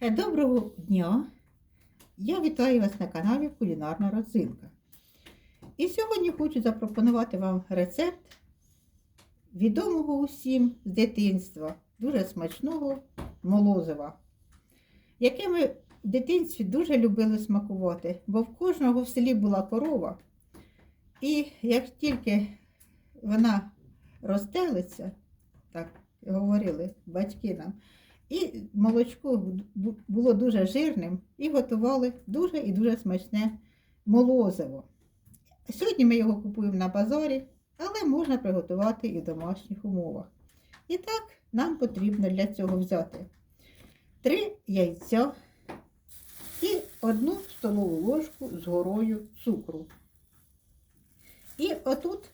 Е, Доброго дня! Я вітаю вас на каналі Кулінарна Родзинка. І сьогодні хочу запропонувати вам рецепт відомого усім з дитинства, дуже смачного молозива, яке ми в дитинстві дуже любили смакувати, бо в кожного в селі була корова. І як тільки вона розтелиться, так говорили батьки нам, і молочко було дуже жирним і готували дуже і дуже смачне молозиво. Сьогодні ми його купуємо на базарі, але можна приготувати і в домашніх умовах. І так, нам потрібно для цього взяти 3 яйця і 1 столову ложку з горою цукру. І отут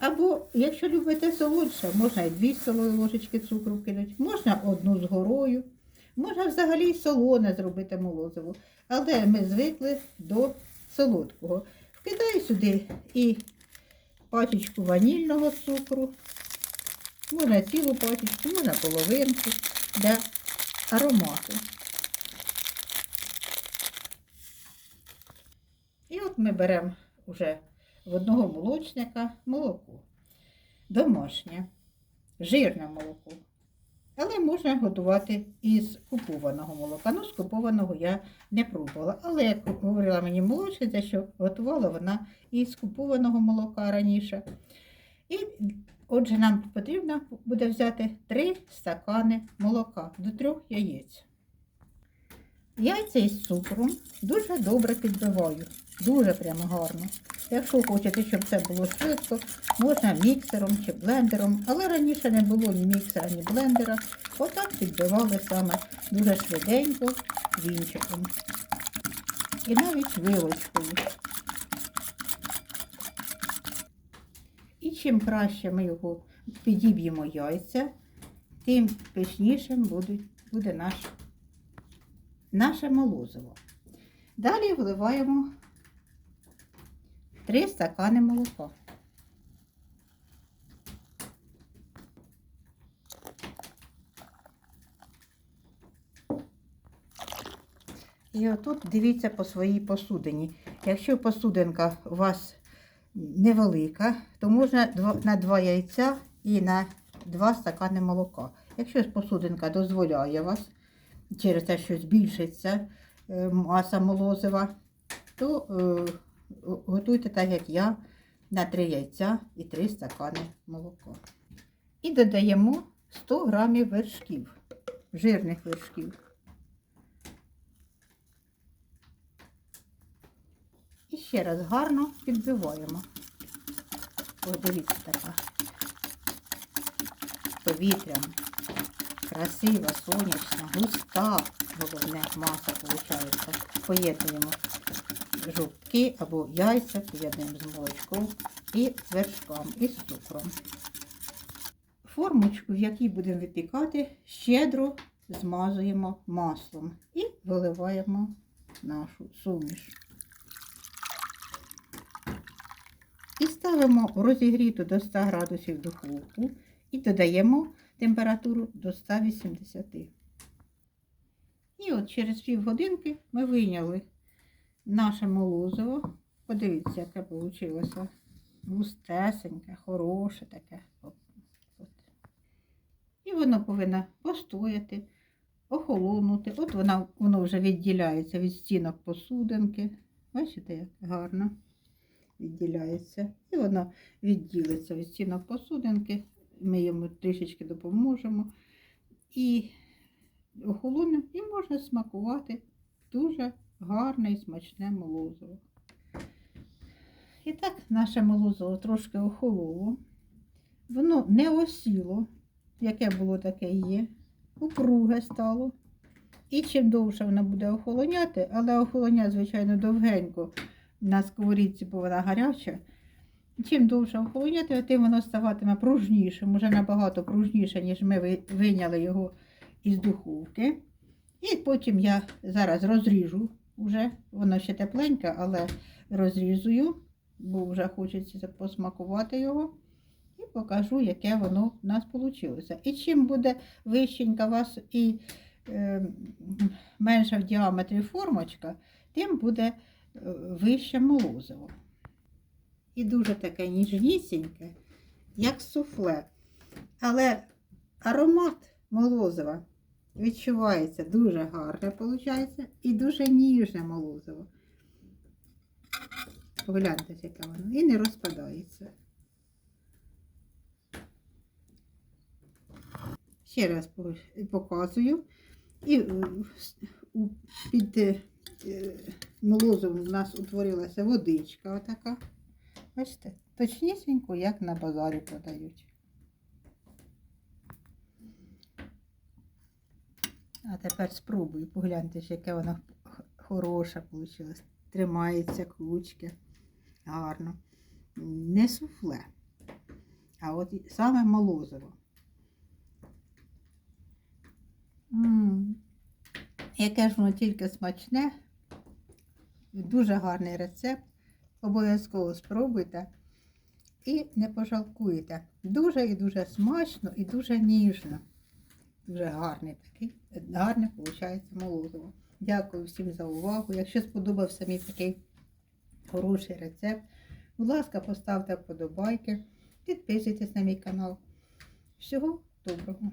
або, якщо любите солодше, можна і 2 столові ложечки цукру вкинути, можна одну з горою, можна взагалі й солоне зробити молозиво. Але ми звикли до солодкого. Вкидаю сюди і пачечку ванільного цукру, можна цілу пачечку, можна половинку для аромату. І от ми беремо вже в одного молочника молоко. Домашнє, жирне молоко. Але можна готувати із купованого молока. Ну, з купованого я не пробувала. Але, як говорила мені молочниця, що готувала вона із купованого молока раніше. І отже, нам потрібно буде взяти 3 стакани молока до 3 яєць. Яйця із цукром дуже добре підбиваю. Дуже прямо гарно. Якщо хочете, щоб це було швидко, можна міксером чи блендером, але раніше не було ні міксера, ні блендера. Отак підбивали саме дуже швиденько вінчиком. І навіть вилочкою. І чим краще ми його підіб'ємо яйця, тим пишнішим буде, наш, наше молозиво. Далі вливаємо 3 стакани молока. І отут дивіться по своїй посудині. Якщо посудинка у вас невелика, то можна на 2 яйця і на 2 стакани молока. Якщо посудинка дозволяє вас через те, що збільшиться е, маса молозива, то е, готуйте так, як я, на 3 яйця і 3 стакани молока. І додаємо 100 грамів вершків, жирних вершків. І ще раз гарно підбиваємо. О, дивіться така повітряна, красива, сонячна, густа, головне, маса виходить. Поєднуємо жовтки або яйця, поєднуємо з молочком і вершком, і з цукром. Формочку, в якій будемо випікати, щедро змазуємо маслом і виливаємо нашу суміш. І ставимо розігріту до 100 градусів духовку і додаємо температуру до 180. І от через півгодинки ми вийняли наше молозиво. Подивіться, яке вийшло. Густесеньке, хороше таке. От. І воно повинно постояти, охолонути. От вона, воно вже відділяється від стінок посудинки. Бачите, як гарно відділяється. І воно відділиться від стінок посудинки. Ми йому трішечки допоможемо. І охолоне, і можна смакувати дуже гарне і смачне молозиво. І так, наше молозиво трошки охололо. Воно не осіло, яке було, таке є. Упруге стало. І чим довше воно буде охолоняти, але охолоня, звичайно, довгенько на сковорідці, бо вона гаряча. Чим довше охолоняти, тим воно ставатиме пружнішим, уже набагато пружніше, ніж ми ви- вийняли його із духовки. І потім я зараз розріжу вже, воно ще тепленьке, але розрізую, бо вже хочеться посмакувати його. І покажу, яке воно в нас вийшло. І чим буде вищенька у вас і е, менша в діаметрі формочка, тим буде е, вище молозиво. І дуже таке ніжнісіньке, як суфле. Але аромат молозива відчувається дуже гарне, виходить, і дуже ніжне молозиво. Погляньте, яке воно. І не розпадається. Ще раз показую. І е, під е, е, у нас утворилася водичка отака. Бачите, точнісінько, як на базарі продають. А тепер спробую, погляньте, яке воно х- хороше вийшло. Тримається кучки. Гарно. Не суфле, а от саме молозиво. Яке ж воно тільки смачне. Дуже гарний рецепт. Обов'язково спробуйте і не пожалкуєте. Дуже і дуже смачно і дуже ніжно. Дуже гарний такий, гарне виходить молозиво. Дякую всім за увагу. Якщо сподобався мій такий хороший рецепт, будь ласка, поставте вподобайки, підписуйтесь на мій канал. Всього доброго!